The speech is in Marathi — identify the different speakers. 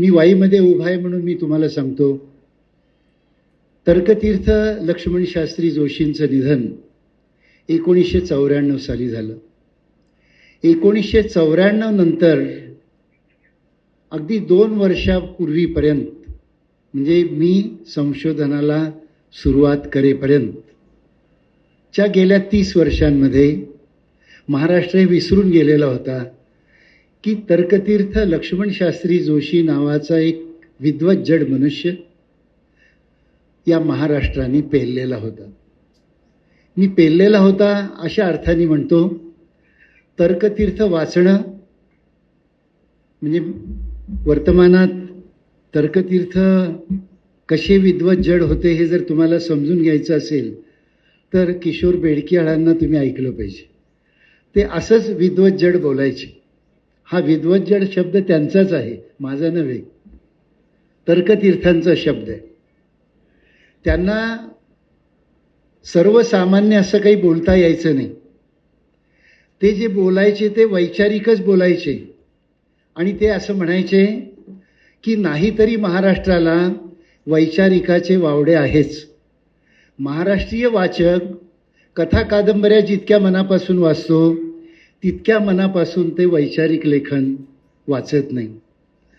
Speaker 1: मी वाईमध्ये उभा आहे म्हणून मी तुम्हाला सांगतो. तर्कतीर्थ लक्ष्मण शास्त्री जोशींचं निधन एकोणीसशे चौऱ्याण्णव साली झालं. एकोणीसशे चौऱ्याण्णव नंतर अगदी दोन वर्षापूर्वीपर्यंत म्हणजे मी संशोधनाला सुरुवात करेपर्यंत च्या गेल्या तीस वर्षांमध्ये महाराष्ट्र हे विसरून गेलेला होता. की तर्कतीर्थ लक्ष्मण शास्त्री जोशी नावाचा एक विद्वत जड मनुष्य या महाराष्ट्राने पेललेला होता. मी पेललेला होता अशा अर्थाने म्हणतो तर्कतीर्थ वाचणं म्हणजे वर्तमानात तर्कतीर्थ कसे विद्वत जड होते हे जर तुम्हाला समजून घ्यायचं असेल तर किशोर बेडकियाळांना तुम्ही ऐकलं पाहिजे. ते असंच विद्वत जड बोलायचे. हा विद्वज्जड शब्द त्यांचाच आहे माझा नव्हे. तर्कतीर्थांचा शब्द आहे. त्यांना सर्वसामान्य असं काही बोलता यायचं नाही. ते जे बोलायचे ते वैचारिकच बोलायचे. आणि ते असं म्हणायचे की नाहीतरी महाराष्ट्राला वैचारिकाचे वावडे आहेच. महाराष्ट्रीय वाचक कथा कादंबऱ्या जितक्या मनापासून वाचतो तितक्या मनापासून ते वैचारिक लेखन वाचत नाही.